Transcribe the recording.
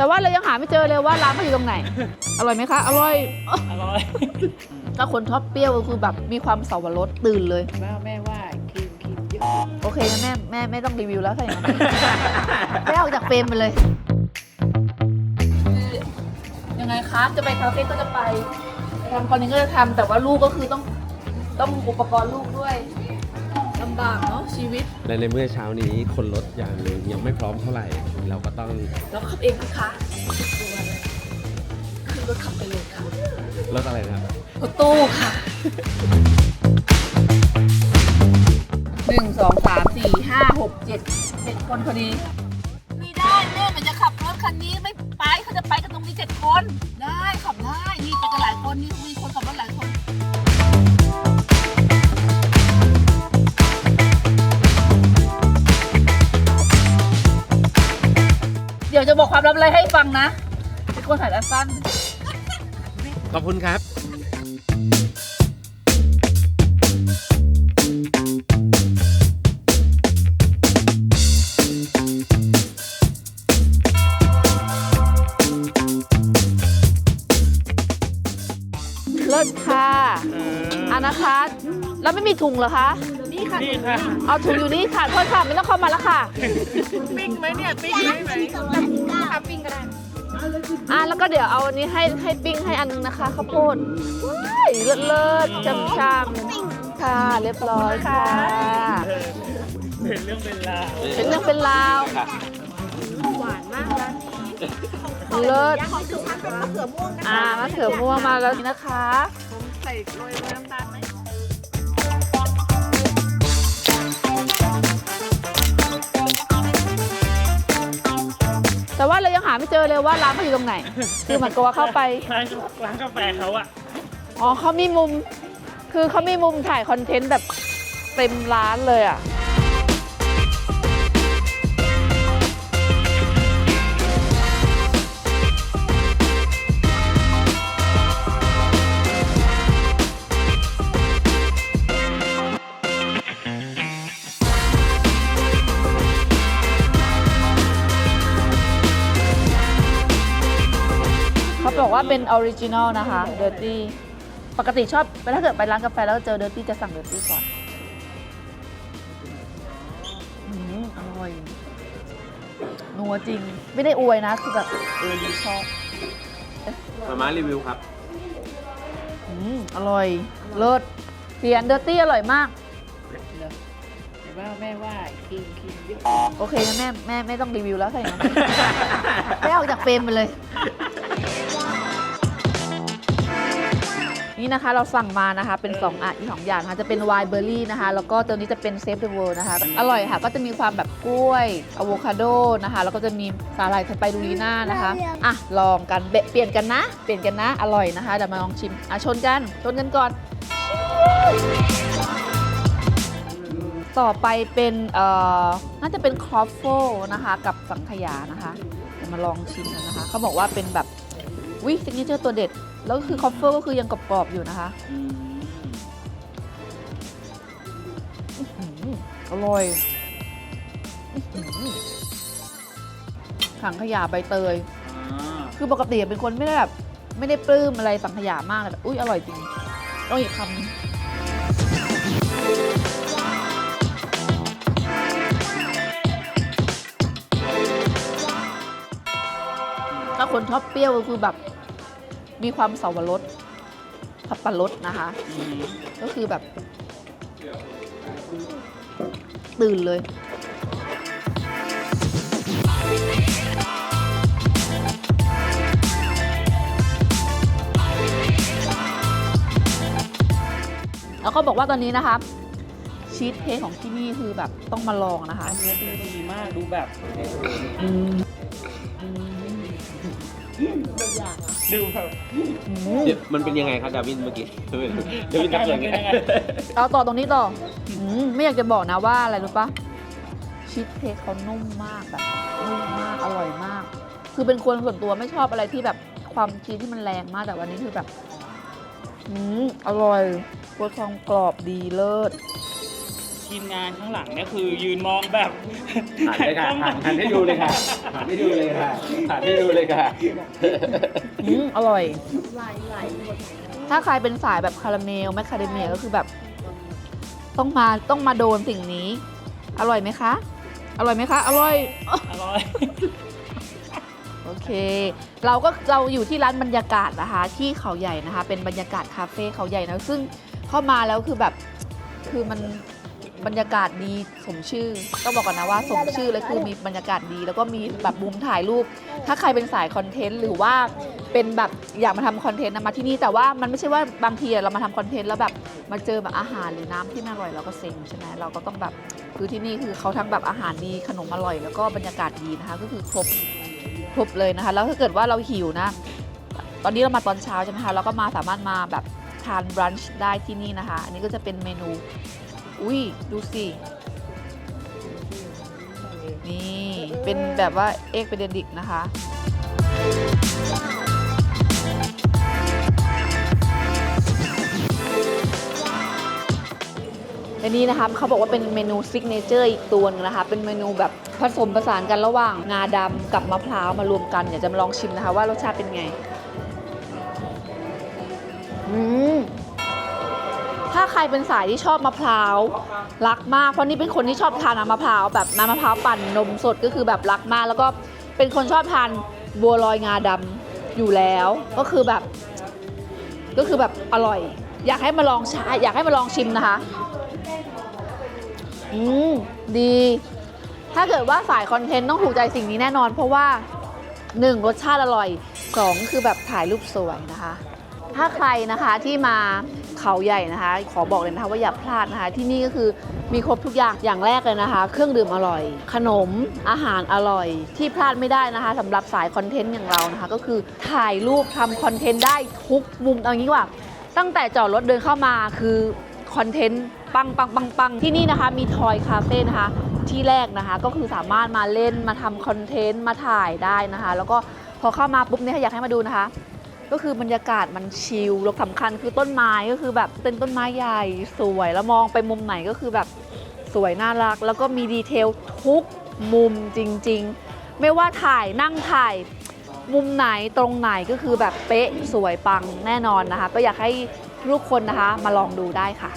แต่ว่าเรายังหาไม่เจอเลยว่าร้านเขาอยู่ตรงไหน อร่อยไหมคะ อร่อย อร่อย ถ้าคนชอบเปรี้ยวก็คือแบบมีความเสาวรสตื่นเลย แม่แม่ว่าครีมครีมเยอะ โอเคงั้นแม่แม่ไม่ต้องรีวิวแล้วถ้าอย่างนั้นไม่ออกจากเฟรมไปเลย ยังไงคะ จะไปคาเฟ่ก็จะไปทำคอนเทนต์ก็จะทำแต่ว่าลูกก็คือต้องต้องอุปกรณ์ลูกด้วยลำบากเนาะชีวิต และในเมื่อเช้านี้คนรถอย่างหนึ่งยังไม่พร้อมเท่าไหร่ เราก็ต้องแล้วขับเองนะคะคือรถขับไปเลยค่ะรถอะไรนะครับรถตู้ค่ะหนึ่งสองสามสี่ห้าหกเจ็ดเจ็ดคนพอดีไม่ได้แม่มันจะขับรถ ดี๋ยวจะบอกความลับอะไรให้ฟังนะ เป็นคนถ่ายสั้น ขอบคุณครับ เลิศค่ะอันนะคะ แล้วไม่มีถุงเหรอคะ นี่ค่ะนี่ค่ะเอาถุงอยู่นี่ค่ะโทษค่ะไม่ต้องเข้ามาแล้วค่ะ ปิ้งไหมเนี่ยปิ้งไหมไหมค่ะปิ้งก็ได้อะแล้วก็เดี๋ยวเอาอันนี้ให้ให้ปิ้งให้อันนึงนะคะข้าวโพดว้ายเลิศเลิศจำชำค่ะเรียบร้อยค่ะ เป็นเรื่องเป็นราวเป็นเรื่องเป็นราวค่ะหวานมากเลิศอ่ามะเขือม่วงมาแล้วนะคะใส่โรยน้ำตาล แต่ว่าเรายังหาไม่เจอเลยว่าร้านเขาอยู่ตรงไหน คือเหมือนกับว่าเข้าไป ร้านร้านกาแฟเขาอะอ๋อเขามีมุม คือเขามีมุมถ่ายคอนเทนต์แบบเต็มร้านเลยอะ บอกว่าเป็นออริจินอลนะคะเดอร์ตี้ปกติชอบถ้าเกิดไปร้านกาแฟแล้วเจอเดอร์ตี้จะสั่งเดอร์ตี้ก่อนอืมอร่อยนัวจริง ไม่ได้อวยนะ คือแบบเออดีชอบมาม่ารีวิวครับ อืมอร่อย เลิศเปลี่ยนเดอร์ตี้อร่อยมากแต่ว่าแม่ว่าครีมครีมเยอะโอเคงั้นแม่แม่ไม่ต้องรีวิวแล้วถ้าอย่างนั้นไม่ออกจากเฟรมไปเลย นี่นะคะเราสั่งมานะคะเป็น2อะอีกสองอย่างนะคะจะเป็นไวน์เบอร์รี่นะคะ แล้วก็ตัวนี้จะเป็นเซฟเดอะเวิลด์นะคะ อร่อยค่ะ ก็จะมีความแบบกล้วยอะโวคาโดนะคะ แล้วก็จะมีสาหร่ายสไปรูลีน่านะคะอะลองกันเบะเปลี่ยนกันนะ เปลี่ยนกันนะ อร่อยนะคะเดี๋ยวมาลองชิมอะชนกันชนกันก่อน ต่อไปเป็นเอ่อน่าจะเป็นครอฟเฟิลนะคะ กับสังขยานะคะเดี๋ยวมาลองชิมกันนะคะเขาบอกว่าเป็นแบบวิซิกเนเจอร์ตัวเด็ด แล้วก็คือครอฟเฟิลก็คือยังกรอบๆอยู่นะคะอื้อหืออร่อยอื้อหือสังขยาใบเตย คือปกติเป็นคนไม่ได้แบบไม่ได้ปลื้มอะไรสังขยามากเลยแต่อุ้ยอร่อยจริงต้องอีกคำนึงถ้าคนชอบเปรี้ยวก็คือแบบ มีความเสาวรสสับปะรดนะคะ ก็คือแบบ ตื่นเลย แล้วก็บอกว่าตอนนี้นะคะชีสเค้กของที่นี่คือแบบต้องมาลองนะคะ อันนี้ดูดีมากดูแบบ ดูแบบเดี๋ยวมันเป็นยังไงครับดาวินเมื่อกี้ดาวินทำยังไงเอาต่อตรงนี้ต่ออมไม่อยากจะบอกนะว่าอะไรรู้ปะชีสเค้กเขานุ่มมากแบบนุ่มมากอร่อยมาก คือเป็นคนส่วนตัวไม่ชอบอะไรที่แบบความชีสที่มันแรงมากแต่วันนี้คือแบบอืมอร่อยรสความกรอบดีเลิศ ทีมงานข้างหลังเนี่ยคือยืนมองแบบหันเลยค่ะหันหันให้ดูเลยค่ะหันให้ดูเลยค่ะหันให้ดูเลยค่ะอืมอร่อย ถ้าใครเป็นสายแบบคาราเมลแมคคาเดเมียก็คือแบบ ต้องมาต้องมาโดนสิ่งนี้ อร่อยไหมคะ อร่อยไหมคะ อร่อย อร่อย โอเค เราก็เราอยู่ที่ร้านบรรยากาศนะคะ ที่เขาใหญ่นะคะ เป็นบรรยากาศคาเฟ่เขาใหญ่นะซึ่งเข้ามาแล้วคือแบบคือมัน บรรยากาศดีสมชื่อต้องบอกก่อนนะว่าสมชื่อเลยคือมีบรรยากาศดี แล้วก็มีแบบมุมถ่ายรูป ถ้าใครเป็นสายคอนเทนต์หรือว่าเป็นแบบอยากมาทำคอนเทนต์นะมาที่นี่แต่ว่ามันไม่ใช่ว่าบางทีอะเรามาทำคอนเทนต์แล้วแบบมาเจอแบบอาหารหรือน้ำที่ไม่อร่อยเราก็เซ็งใช่ไหมเราก็ต้องแบบคือที่นี่คือเขาทั้งแบบอาหารดีขนมอร่อย แล้วก็บรรยากาศดีนะคะ ก็คือครบครบเลยนะคะ แล้วถ้าเกิดว่าเราหิวนะ ตอนนี้เรามาตอนเช้าใช่ไหมคะเราก็มาสามารถมาแบบทานบรันช์ได้ที่นี่นะคะ อันนี้ก็จะเป็นเมนู อุ้ยดูสิ นี่ เป็นแบบว่าเอ็กเบเดดิกนะคะ อันนี้นะคะเขาบอกว่าเป็นเมนูซิกเนเจอร์อีกตัวนึงนะคะ เป็นเมนูแบบผสมผสานกันระหว่างงาดำกับมะพร้าวมารวมกันเดี๋ยวจะมาลองชิมนะคะว่ารสชาติเป็นไง อืม ถ้าใครเป็นสายที่ชอบมะพร้าวรักมากเพราะนี่เป็นคนที่ชอบทานน้ำมะพร้าวแบบน้ำมะพร้าวปั่นนมสดก็คือแบบรักมาก แล้วก็เป็นคนชอบทานบัวลอยงาดำอยู่แล้ว ก็คือแบบ ก็คือแบบอร่อย อยากให้มาลองช้อยากให้มาลองชิมนะคะอืมดี ถ้าเกิดว่าสายคอนเทนต์ต้องถูกใจสิ่งนี้แน่นอน เพราะว่า 1. รสชาติอร่อย 2. คือแบบถ่ายรูปสวยนะคะ ถ้าใครนะคะที่มา เขาใหญ่นะคะ ขอบอกเลยนะคะว่าอย่าพลาดนะคะ ที่นี่ก็คือมีครบทุกอย่างอย่างแรกเลยนะคะ เครื่องดื่มอร่อย ขนมอาหารอร่อย ที่พลาดไม่ได้นะคะสำหรับสายคอนเทนต์อย่างเรานะคะ ก็คือถ่ายรูปทำคอนเทนต์ได้ทุกมุมเอางี้ว่า ตั้งแต่จอดรถเดินเข้ามาคือคอนเทนต์ปังปังปังปังที่นี่นะคะ มีทอยคาเฟ่นะคะ ที่แรกนะคะ ก็คือสามารถมาเล่นมาทำคอนเทนต์มาถ่ายได้นะคะ แล้วก็พอเข้ามาปุ๊บเนี่ยอยากให้มาดูนะคะ ก็คือบรรยากาศมันชิลแล้วสำคัญคือต้นไม้ก็คือแบบเป็นต้นไม้ใหญ่สวยแล้วมองไปมุมไหนก็คือแบบสวยน่ารัก แล้วก็มีดีเทลทุกมุมจริง ๆ ไม่ว่าถ่ายนั่งถ่ายมุมไหนตรงไหนก็คือแบบเป๊ะสวยปังแน่นอนนะคะ ก็อยากให้ทุกคนนะคะมาลองดูได้ค่ะ